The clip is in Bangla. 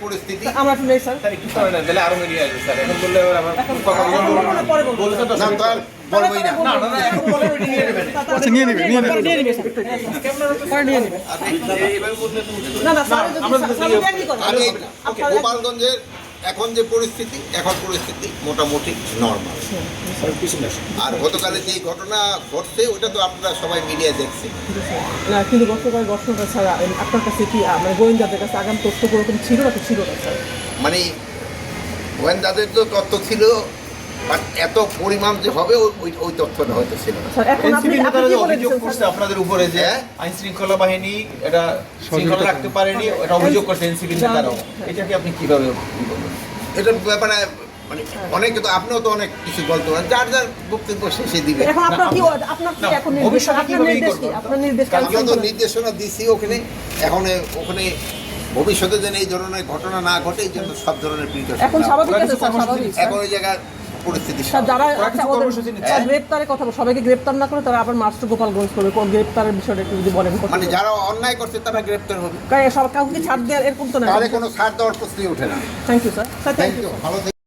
পরিস্থিতি, আমরা স্যার। স্যার একটু সময় দেন, তাহলে আরও মিলিয়ে আসবে স্যার। এখন বললে আমার কথা বলব বলব। না, পরে বলব। বলছে তো আর বলবোই না। না না না এখন বলে নিয়ে নেবেন। আচ্ছা, নিয়ে নিবে নিয়ে নিবে নিয়ে নিবে। স্যার, একটু, একটু। পরে নিয়ে নিবে এইভাবে বললে তো না না স্যার আমরা স্যার? যদি একই কথা আমি আপনার এক- গোপালগঞ্জের এখন যে পরিস্থিতি এখন পরিস্থিতি মোটামুটি নর্মাল আর গতকালে যে ঘটনা ঘটছে ওটা তো আপনারা সবাই মিডিয়ায় দেখছেন। না কিন্তু গতকাল ঘটনাটা ছাড়া আপনার কাছে কি মানে গোয়েন্দাদের কাছে আগাম তথ্য কোরকম ছিল না তো ছিল না মানে গোয়েন্দাদের তো তথ্য ছিল বাট এত পরিমাণ যে হবে ওই- ওই তথ্যটা হয়তো ছিল না। অভিযোগ করছে আপনাদের উপরে যে হ্যাঁ? আইন শৃঙ্খলা বাহিনী এটা শৃঙ্খলা রাখতে পারেনি এটা অভিযোগ করছে এনসিপি নেতারাও। এটাকে আপনি কীভাবে? এটার ব্যাপারে মানে অনেকে তো আপনিও তো অনেক কিছু বলতে পারেন যার যার বক্তব্য শেষে দিবে? আমরা তো নির্দেশনা দিছি ওখানে। এখন ওখানে ভবিষ্যতে যেন এই ধরনের ঘটনা না ঘটে এই জন্য সব ধরনের এখন ওই জায়গার পরিস্থিতি যারা আচ্ছা গ্রেপ্তারের কথা সবাইকে গ্রেপ্তার না করে তারা আবার মাস্টার গোপালগঞ্জ করবে। কোন গ্রেপ্তারের বিষয়টা একটু যদি বলেন। মানে যারা অন্যায় করছে তারা গ্রেপ্তার হবে। কারণ সব কাউকে ছাড় দেওয়ার এরকম তো না। তাহলে কোনো ছাড় দেওয়ার প্রশ্নই ওঠে না। Thank you sir thank you ভালো।